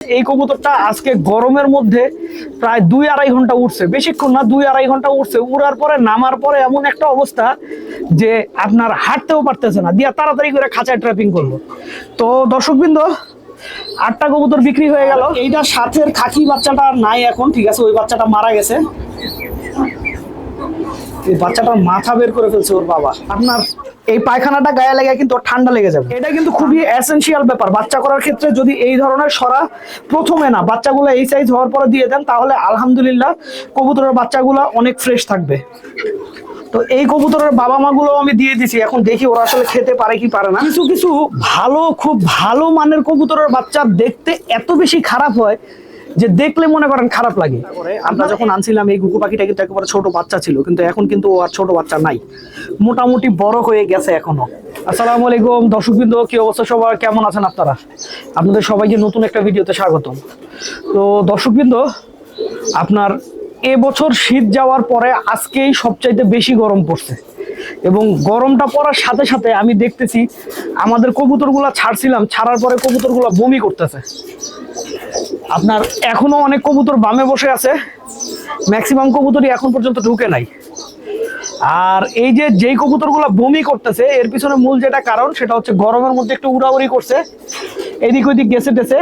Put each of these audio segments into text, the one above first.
এই কবুতরটা আজকে গরমের মধ্যে প্রায় দুই আড়াই ঘণ্টা উঠছে বেশিক্ষণ না, দুই আড়াই ঘণ্টা উঠছে উড়ার পরে, নামার পরে এমন একটা অবস্থা যে আপনার হাঁটতেও পারতেছে না। দিয়া তাড়াতাড়ি করে খাঁচায় ট্র্যাপিং করল। তো দর্শকবৃন্দ, আটটা কবুতর বিক্রি হয়ে গেল। এইটা সাথের খাকি বাচ্চাটা নাই এখন, ঠিক আছে? ওই বাচ্চাটা মারা গেছে। এই বাচ্চাটার মাথা বের করে ফেলছে ওর বাবা। আপনার এই পায়খানাটা গায়ে লেগে কিন্তু ঠান্ডা লেগে যাবে। এটা কিন্তু খুবই এসেনশিয়াল ব্যাপার। বাচ্চা করার ক্ষেত্রে যদি এই ধরনের সরা প্রথমে না, বাচ্চাগুলো এই সাইজ হওয়ার পরে দিয়ে দেন, তাহলে আলহামদুলিল্লাহ কবুতরের বাচ্চাগুলো অনেক ফ্রেশ থাকবে। তো এই কবুতরের বাবা মা গুলো আমি দিয়ে দিছি। এখন দেখি ওরা আসলে খেতে পারে কি পারে না। কিছু কিছু ভালো, খুব ভালো মানের কবুতরের বাচ্চা দেখতে এত বেশি খারাপ হয় যে দেখলে মনে করেন খারাপ লাগে। আমরা যখন আনছিলাম এই গুকু পাখিটা কিন্তু একেবারে ছোট বাচ্চা ছিল কিন্তু এখন কিন্তু ও আর ছোট বাচ্চা নাই। মোটামুটি বড় হয়ে গেছে এখনও। আসসালামু আলাইকুম দর্শকবৃন্দ কি অবস্থা সবার? কেমন আছেন আপনারা? আপনাদের সবাইকে নতুন একটা ভিডিওতে স্বাগতম। তো দর্শকবৃন্দ আপনার এবছর শীত যাওয়ার পরে আজকেই সবচাইতে বেশি গরম পড়ছে। এবং গরমটা পড়ার সাথে সাথে আমি দেখতেছি আমাদের কবুতরগুলা ছাড়ছিলাম ছাড়ার পরে কবুতরগুলা বমি করতেছে। আপনার এখনও অনেক কবুতর বামে বসে আছে। ম্যাক্সিমাম কবুতরই এখন পর্যন্ত ঢুকে নাই। আর এই যে যেই কবুতরগুলো বমি করতেছে, এর পিছনে মূল যেটা কারণ, সেটা হচ্ছে গরমের মধ্যে একটু উড়াউড়ি করছে। এদিক ওইদিক গেছে টেছে।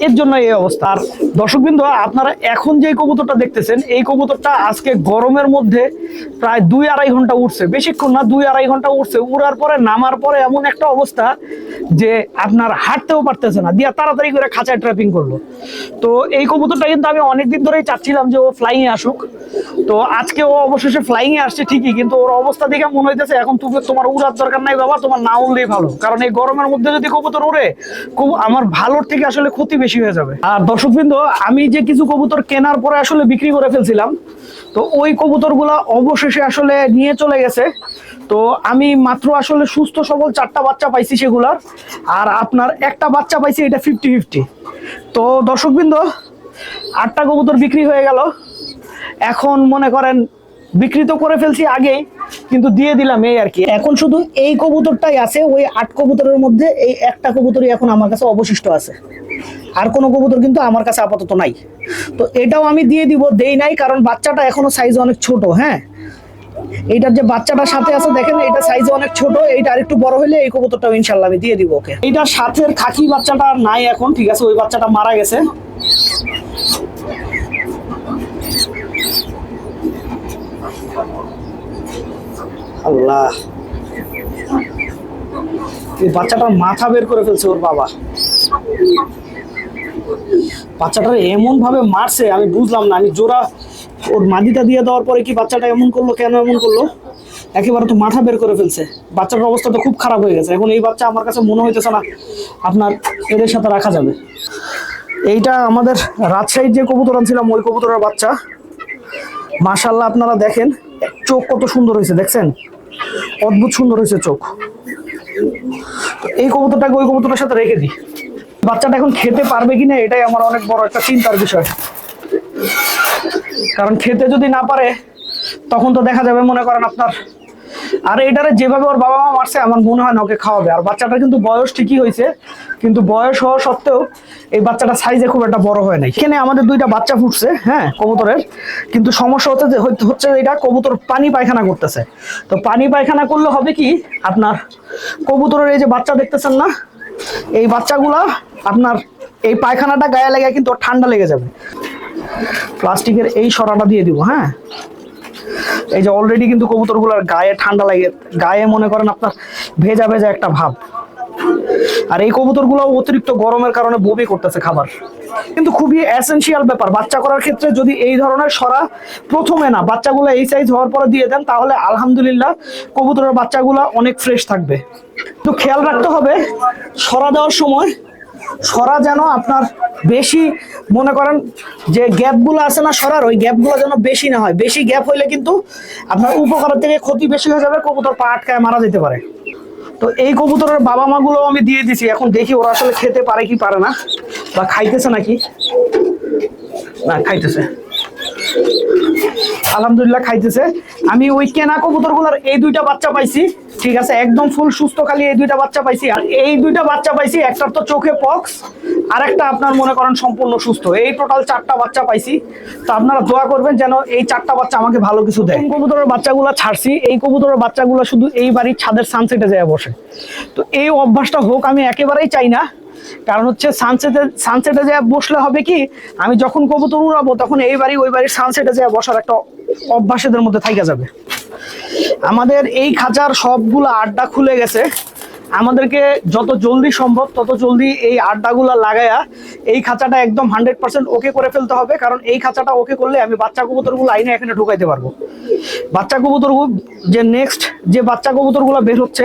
এর জন্য এই অবস্থা। আর দর্শকবৃন্দ, আপনারা এখন যে কবুতরটা দেখতেছেন, এই কবুতরটা আজকে গরমের মধ্যে প্রায় দুই আড়াই ঘণ্টা উঠছে বেশিক্ষণ না, দুই আড়াই ঘণ্টা উঠছে উড়ার পরে, নামার পরে এমন একটা অবস্থা যে আপনার হাঁটতেও পারতেছে না। দিয়া তাড়াতাড়ি করে খাঁচায় ট্র্যাপিং করল। তো এই কবুতরটা কিন্তু আমি অনেকদিন ধরেই চাচ্ছিলাম যে ও ফ্লাইং আসুক। তো আজকে ও অবশেষে ফ্লাইং এ আসছে ঠিকই, কিন্তু ওর অবস্থা দেখে মনে হইতেছে, এখন তুমি তোমার উড়ার দরকার নাই বাবা, তোমার না উড়লেই ভালো। কারণ এই গরমের মধ্যে যদি কবুতর উড়ে কবু- আমার ভালোর থেকে আসলে ক্ষতি বেশি হয়ে যাবে। আর দর্শকবৃন্দ, আমি যে কিছু কবুতর কেনার পরে আসলে বিক্রি করে ফেলছিলাম, তো ওই কবুতরগুলা অবশেষে আসলে নিয়ে চলে গেছে। তো আমি মাত্র আসলে সুস্থ সবল চারটা বাচ্চা পাইছি সেগুলার, আর আপনার একটা বাচ্চা পাইছি, এটা ফিফটি ফিফটি তো দর্শকবৃন্দ, আটটা কবুতর বিক্রি হয়ে গেল। এখন মনে করেন, বিক্রি তো করে ফেলছি আগেই কিন্তু দিয়ে দিলাম এই আর কি। এখন শুধু এই কবুতরটাই আছে, ওই আট কবুতরের মধ্যে এই একটা কবুতরই এখন আমার কাছে অবশিষ্ট আছে। আর কোনো কবুতর কিন্তু আমার কাছে আপাতত নাই। তো এটাও আমি দিয়ে দিব, দেই নাই, কারণ বাচ্চাটা এখনও সাইজ অনেক ছোট হ্যাঁ? এইটার যে বাচ্চাটা সাথে আছে, দেখেন এটা সাইজে অনেক ছোট, এইটা আরেকটু বড় হলে এই কবুতরটাও ইনশাল্লাহ আমি দিয়ে দিব ওকে। এইটার সাথের খাকি বাচ্চাটা নাই এখন, ঠিক আছে? ওই বাচ্চাটা মারা গেছে। আল্লাহ। এই বাচ্চাটার মাথা বের করে ফেলছে ওর বাবা। বাচ্চাটা এমন ভাবে মারছে, আমি বুঝলাম না। আমি জোড়া ওর মাদিটা দিয়ে দেওয়ার পরে কি বাচ্চাটা এমন করল, কেন এমন করল? একেবারে তো মাথা বের করে ফেলছে। বাচ্চাটার অবস্থা তো খুব খারাপ হয়ে গেছে। এখন এই বাচ্চা আমার কাছে মনে হইতেছে না, আপনার এদের সাথে রাখা যাবে। এইটা আমাদের রাজশাহীর যে কবুতর আনছিলাম ওই কবুতরের বাচ্চা। মাশাল্লাহ আপনারা দেখেন, চোখ কত সুন্দর হয়েছে, দেখছেন? অদ্ভুত সুন্দর হয়েছে চোখ। এই কবুতরটাকে ওই কবুতরের সাথে রেখে দিই। বাচ্চাটা এখন খেতে পারবে কিনা এটাই আমার অনেক বড় একটা চিন্তার বিষয়। কারণ খেতে যদি না পারে, তখন তো দেখা যাবে, মনে করেন আপনার আর এটারে যেভাবে ওর বাবা মা মারছে আমার মনে হয় না ওকে খাওয়াবে। আর বাচ্চাটা কিন্তু বয়স ঠিকই হয়েছে, কিন্তু বয়স হওয়া সত্ত্বেও এই বাচ্চাটা সাইজে খুব একটা বড় হয় নাই। এখানে আমাদের দুইটা বাচ্চা ফুটছে হ্যাঁ কবুতরের। কিন্তু সমস্যা হচ্ছে যে হচ্ছে- এটা কবুতর পানি পায়খানা করতেছে। তো পানি পায়খানা করলে হবে কি, আপনার কবুতরের এই যে বাচ্চা দেখতেছেন না, এই বাচ্চাগুলা আপনার এই পায়খানাটা গায়ে লেগে কিন্তু ঠান্ডা লেগে যাবে। প্লাস্টিকের এই সরাটা দিয়ে দিব হ্যাঁ। এই যে অলরেডি কিন্তু কবুতরগুলোর গায়ে ঠান্ডা লাগে, গায়ে মনে করেন আপনার ভেজা ভেজা একটা ভাব। আর এই কবুতরগুলো অতিরিক্ত গরমের কারণে বমি করতেছে খাবার। কিন্তু খুবই এসেনশিয়াল ব্যাপার, বাচ্চা করার ক্ষেত্রে যদি এই ধরনের সরা প্রথমে না, বাচ্চাগুলো এই সাইজ হওয়ার পরে দিয়ে দেন, তাহলে আলহামদুলিল্লাহ কবুতরের বাচ্চাগুলো অনেক ফ্রেশ থাকবে। তো খেয়াল রাখতে হবে, সরা দেওয়ার সময় সরা যেন আপনার বেশি, মনে করেন যে গ্যাপগুলো আছে না সরার, ওই গ্যাপগুলো যেন বেশি না হয়। বেশি গ্যাপ হইলে কিন্তু আপনার উপকারের থেকে ক্ষতি বেশি হয়ে যাবে, কবুতর পা আটকায় মারা যেতে পারে। তো এই কবুতরের বাবা মা গুলো আমি দিয়ে দিছি, এখন দেখি ওরা আসলে খেতে পারে কি পারে না, বা খাইতেছে নাকি? না, খাইতেছে। আলহামদুলিল্লাহ খাইতেছে। আমি ওই কেনা কবুতরগুলোর এই দুইটা বাচ্চা পাইছি, ঠিক আছে? একদম ফুল সুস্থ খালি এই দুইটা বাচ্চা পাইছি। আর এই দুইটা বাচ্চা পাইছি, একটার তো চোখে পক্স আর একটা আপনার মনে করেন সম্পূর্ণ সুস্থ। এই টোটাল চারটা বাচ্চা পাইছি। তো আপনারা দোয়া করবেন যেন এই চারটা বাচ্চা আমাকে ভালো কিছু দেয়। কবুতরের বাচ্চাগুলো ছাড়ছি, এই কবুতরের বাচ্চাগুলো শুধু এই বাড়ির ছাদের সানসেটে যায় বসে। তো এই অভ্যাসটা হোক, আমি একেবারেই চাই না। কারণ হচ্ছে সানসেটে সানসেটে যায় বসলে হবে কি, আমি যখন কবুতর উড়াবো, তখন এই বাড়ি, ওই বাড়ির সানসেটে যায় বসার একটা অভ্যাস এদের মধ্যে থাইকা যাবে। আমাদের এই খাঁচার সবগুলো আড্ডা খুলে গেছে। আমাদেরকে যত জলদি সম্ভব, তত জলদি এই আড্ডাগুলো লাগায়া এই খাঁচাটা একদম হান্ড্রেড পার্সেন্ট ওকে করে ফেলতে হবে, কারণ এই খাঁচাটা ওকে করলে আমি বাচ্চা কবুতরগুলো আইনে এখানে ঢুকাইতে পারব। বাচ্চা কবুতর যে নেক্সট যে বাচ্চা কবুতরগুলো বের হচ্ছে,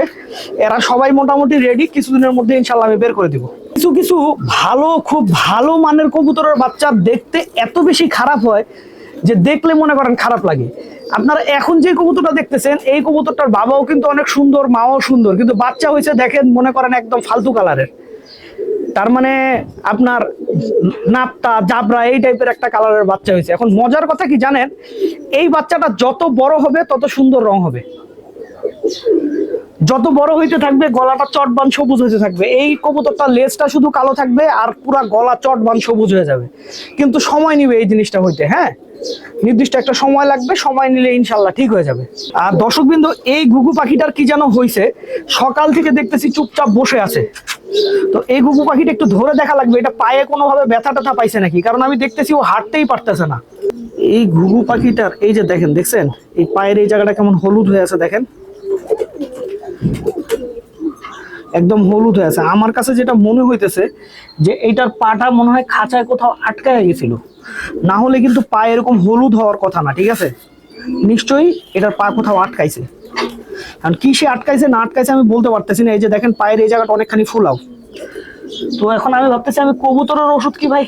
এরা সবাই মোটামুটি রেডি কিছুদিনের মধ্যে ইনশাল্লাহ আমি বের করে দিব। কিছু কিছু ভালো, খুব ভালো মানের কবুতরের বাচ্চা দেখতে এত বেশি খারাপ হয় যে দেখলে মনে করেন খারাপ লাগে। আপনারা এখন যে কবুতরটা দেখতেছেন, এই কবুতরটার বাবাও কিন্তু অনেক সুন্দর, মাও সুন্দর। কিন্তু বাচ্চা হয়েছে দেখেন, মনে করেন একদম ফালতু কালারের। তার মানে আপনার নাপটা জাবরা এই টাইপের একটা কালারের বাচ্চা হয়েছে। এখন মজার কথা কি জানেন? এই বাচ্চাটা যত বড় হবে, তত সুন্দর রং হবে। যত বড় হইতে থাকবে, গলাটা চটবান সবুজ হইতে থাকবে। এই কবুতরটা লেজটা শুধু কালো থাকবে আর পুরা গলা চটবান সবুজ হয়ে যাবে। কিন্তু সময় নিবে এই জিনিসটা হইতে হ্যাঁ? নির্দিষ্ট একটা সময় লাগবে, সময় নিলে ইনশাল্লাহ ঠিক হয়ে যাবে। আর দর্শকবৃন্দ, এই ঘুঘু পাখিটার কি যেন হয়েছে সকাল থেকে দেখতেছি চুপচাপ বসে আছে। তো এই ঘুঘু পাখিটা একটু ধরে দেখা লাগবে, এটা পায়ে কোনোভাবে ব্যথা ট্যাথা পাইছে নাকি? কারণ আমি দেখতেছি ও হাঁটতেই পারতেছে না। এই ঘুঘু পাখিটার, এই যে দেখেন, দেখছেন? এই পায়ের এই জায়গাটা কেমন হলুদ হয়ে আছে, দেখেন? একদম হলুদ হয়ে আছে। আমার কাছে যেটা মনে হইতেছে যে এইটার পাটা মনে হয় খাঁচায় কোথাও আটকায় গেছিল। না হলে কিন্তু পা এরকম হলুদ হওয়ার কথা না, ঠিক আছে? নিশ্চয়ই এটার পা কোথাও আটকাইছে। কারণ কি সে আটকাইছে, না আটকাইছে আমি বলতে পারতেছি না। এই যে দেখেন, পায়ের এই জায়গাটা অনেকখানি ফুলাও। তো এখন আমি ভাবতেছি, আমি কবুতরের ওষুধ কি ভাই?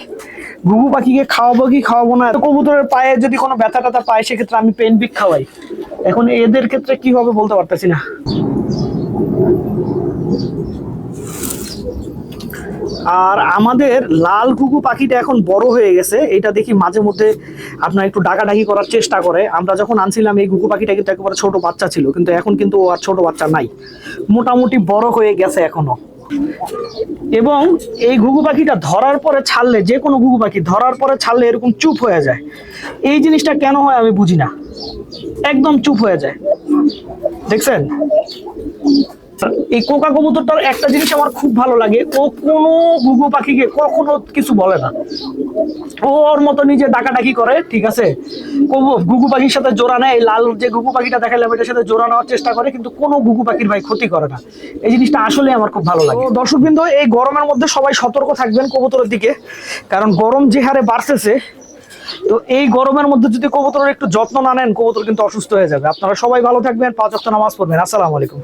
ঘুঘু পাখিকে খাওয়াবো কি খাওয়াবো না? কবুতরের পায়ে যদি কোনো ব্যথা ট্যাথা পায়, সেক্ষেত্রে আমি পেন বিক খাওয়াই। এখন এদের ক্ষেত্রে কি হবে বলতে পারতেছি না। আর আমাদের লাল ঘুঘু পাখিটা এখন বড় হয়ে গেছে, এটা দেখি মাঝে মধ্যে আপনার একটু ডাকাডাকি করার চেষ্টা করে। আমরা যখন আনছিলাম, এই ঘুঘু পাখিটা কিন্তু একেবারে ছোট বাচ্চা ছিল, কিন্তু এখন কিন্তু আর ছোট বাচ্চা নাই। মোটামুটি বড় হয়ে গেছে এখনও। এবং এই ঘুঘু পাখিটা ধরার পরে ছাড়লে, যে কোনো ঘুঘু পাখি ধরার পরে ছাড়লে এরকম চুপ হয়ে যায়। এই জিনিসটা কেন হয় আমি বুঝি না। একদম চুপ হয়ে যায়। দেখছেন? এই কোকা কবুতরটার একটা জিনিস আমার খুব ভালো লাগে, ও কোনো ঘুঘু পাখিকে কখনো কিছু বলে না। ওর মতো নিজে ডাকাডাকি করে, ঠিক আছে? ঘুঘু পাখির সাথে জোড়া নেয় লাল যে ঘুঘু পাখিটা দেখালাম, এটার সাথে জোড়া নেওয়ার চেষ্টা করে, কিন্তু কোনো ঘুঘু পাখির ভাই ক্ষতি করে না। এই জিনিসটা আসলে আমার খুব ভালো লাগে। দর্শকবৃন্দ, এই গরমের মধ্যে সবাই সতর্ক থাকবেন কবুতরের দিকে, কারণ গরম যে হারে বাড়তেছে, তো এই গরমের মধ্যে যদি কবুতরের একটু যত্ন না নেন, কবুতর কিন্তু অসুস্থ হয়ে যাবে। আপনারা সবাই ভালো থাকবেন, পাঁচ ওয়াক্ত নামাজ পড়বেন। আসসালামু আলাইকুম।